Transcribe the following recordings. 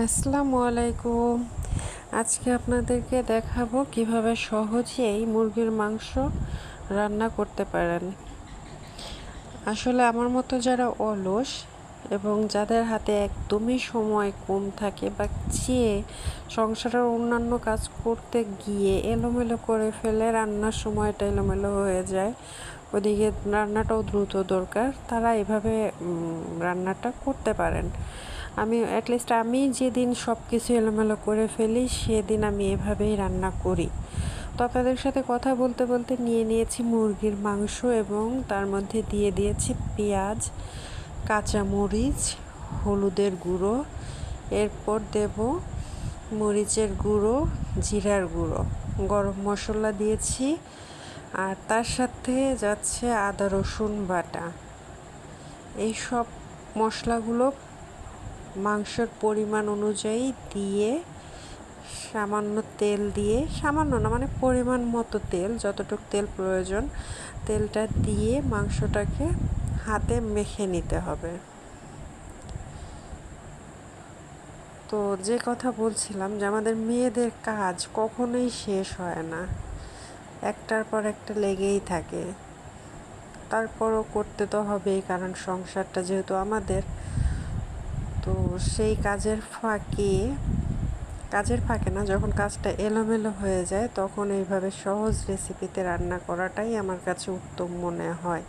আসসালামু আলাইকুম। আজকে আপনাদেরকে দেখাবো কীভাবে সহজেই মুরগির মাংস রান্না করতে পারেন। আসলে আমার মতো যারা অলস এবং যাদের হাতে একদমই সময় কম থাকে বা চেয়ে সংসারের অন্যান্য কাজ করতে গিয়ে এলোমেলো করে ফেলে রান্নার সময়টা এলোমেলো হয়ে যায়, ওদিকে রান্নাটাও দ্রুত দরকার, তারা এভাবে রান্নাটা করতে পারেন। আমি অ্যাটলিস্ট আমি যেদিন সব কিছু এলোমেলো করে ফেলি, সেদিন আমি এভাবেই রান্না করি। তো আপনাদের সাথে কথা বলতে বলতে নিয়ে নিয়েছি মুরগির মাংস এবং তার মধ্যে দিয়ে দিয়েছি পেঁয়াজ, কাঁচামরিচ, হলুদের গুঁড়ো। এরপর দেব মরিচের গুঁড়ো, জিরার গুঁড়ো। গরম মশলা দিয়েছি আর তার সাথে যাচ্ছে আদা রসুন বাটা। এই সব মশলাগুলো মাংসের পরিমাণ অনুযায়ী দিয়ে সামান্য তেল দিয়ে, সামান্য না মানে পরিমাণ মতো তেল, যতটুকু তেল প্রয়োজন, তেলটা দিয়ে মাংসটাকে হাতে মেখে নিতে হবে। তো যে কথা বলছিলাম যে আমাদের মেয়েদের কাজ কখনোই শেষ হয় না। একটার পর একটা লেগেই থাকে। তারপরও করতে তো হবেই, কারণ সংসারটা যেহেতু আমাদের তো সেই কাজের ফাঁকে কাজের ফাঁকে না, যখন কাজটা এলোমেলো হয়ে যায়, তখন এইভাবে সহজ রেসিপিতে রান্না করাটাই আমার কাছে উত্তম মনে হয়।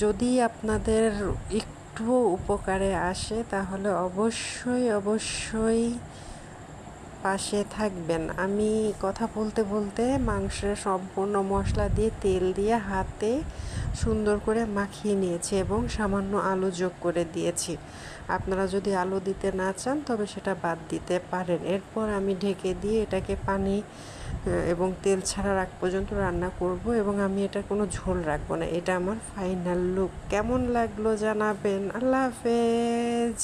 যদি আপনাদের একটুও উপকারে আসে, তাহলে অবশ্যই অবশ্যই পাশে থাকবেন। আমি কথা বলতে বলতে মাংসের সম্পূর্ণ মশলা দিয়ে তেল দিয়ে হাতে সুন্দর করে মাখিয়ে নিয়েছি এবং সামান্য আলু যোগ করে দিয়েছি। আপনারা যদি আলু দিতে না চান, তবে সেটা বাদ দিতে পারেন। এরপর আমি ঢেকে দিয়ে এটাকে পানি এবং তেল ছাড়া রাখ পর্যন্ত রান্না করব এবং আমি এটা কোনো ঝোল রাখব না। এটা আমার ফাইনাল লুক। কেমন লাগল জানাবেন। আল্লাহ হাফেজ।